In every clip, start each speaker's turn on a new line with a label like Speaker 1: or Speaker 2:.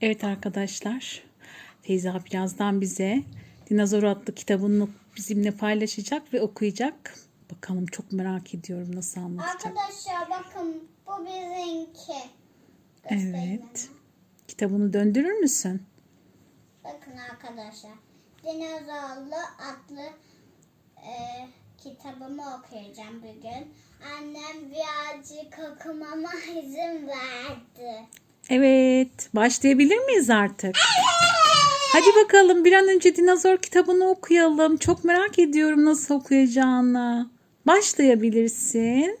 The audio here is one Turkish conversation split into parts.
Speaker 1: Evet arkadaşlar. Feyza birazdan bize Dinozor adlı kitabını bizimle paylaşacak ve okuyacak. Bakalım çok merak ediyorum nasıl anlatacak.
Speaker 2: Arkadaşlar bakın bu bizimki. Göstereyim
Speaker 1: Evet. Kitabını döndürür müsün?
Speaker 2: Bakın arkadaşlar. Dinozorlu adlı e, kitabımı okuyacağım bugün. Annem birazcık okumama izin verdi.
Speaker 1: Evet. Başlayabilir miyiz artık? Hadi bakalım bir an önce dinozor kitabını okuyalım. Çok merak ediyorum nasıl okuyacağını. Başlayabilirsin.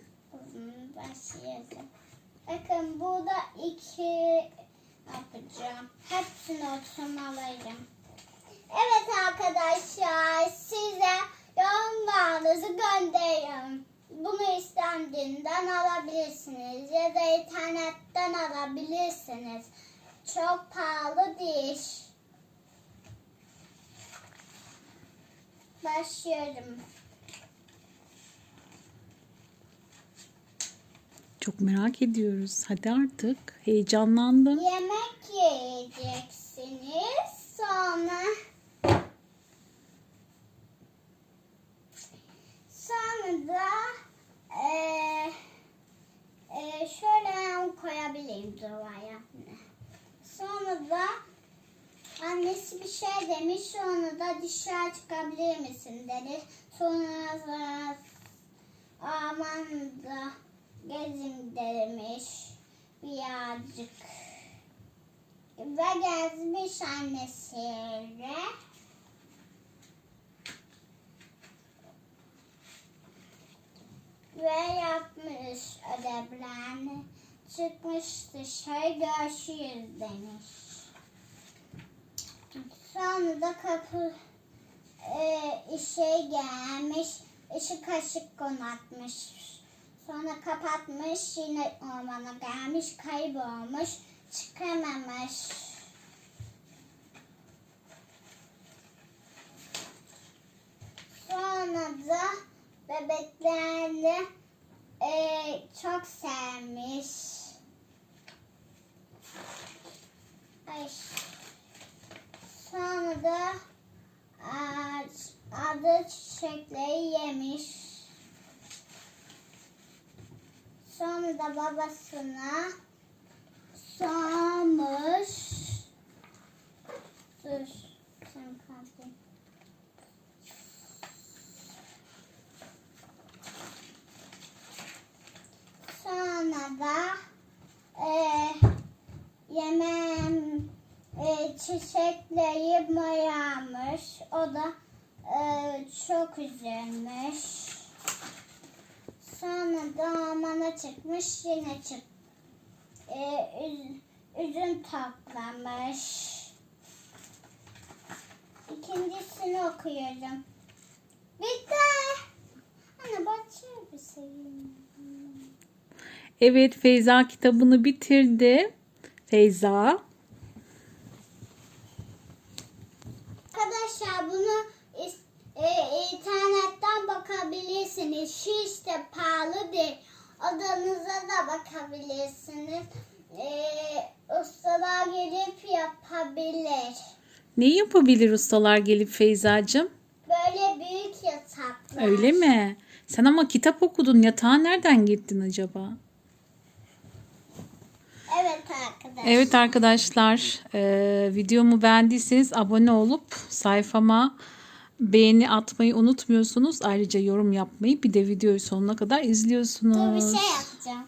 Speaker 2: Başlayalım. Bakın burada iki yapacağım. Hepsini oturmalıyım. Evet arkadaşlar size yorumlarınızı gönderiyorum. Bunu istendiğinden alabilirsiniz ya da internetten alabilirsiniz. Çok pahalı değil. Başlıyorum.
Speaker 1: Çok merak ediyoruz. Hadi artık. Heyecanlandım.
Speaker 2: Yemek yiyeceksiniz. Sonra sonra koyabilirim duvara. Sonra da annesi bir şey demiş. Sonra da dışarı çıkabilir misin dedi. Sonra da aman da gezin demiş birazcık. Ve gezmiş annesiyle. Ve yapmış ödevlerini. Çıkmış dışarı görüşürüz demiş. Sonra da kapı e, işe gelmiş. ışık kaşık konatmış. Sonra kapatmış. Yine ormana gelmiş. Kaybolmuş. Çıkamamış. Sonra da bebeklerle e, çok sevmiş. Ağaç, adı çiçekleri yemiş. Sonra da babasına sormuş. Dur. Sen kaldın. Sonra da e, yemem e, çiçekleri boyamış. O da e, çok üzülmüş. Sonra da çıkmış yine çık. E, üz- üzüm toplamış. İkincisini okuyorum. Bitti. Anne başlıyor bir şey.
Speaker 1: Evet Feyza kitabını bitirdi. Feyza.
Speaker 2: Arkadaşlar bunu e, internetten bakabilirsiniz. Şu işte pahalı değil. Odanıza da bakabilirsiniz. E, ustalar gelip yapabilir.
Speaker 1: Ne yapabilir ustalar gelip Feyzacığım?
Speaker 2: Böyle büyük yataklar.
Speaker 1: Öyle mi? Sen ama kitap okudun. Yatağa nereden gittin acaba?
Speaker 2: Evet arkadaşlar.
Speaker 1: Evet arkadaşlar e, videomu beğendiyseniz abone olup sayfama beğeni atmayı unutmuyorsunuz. Ayrıca yorum yapmayı bir de videoyu sonuna kadar
Speaker 2: Dur
Speaker 1: izliyorsunuz.
Speaker 2: bir şey yapacağım.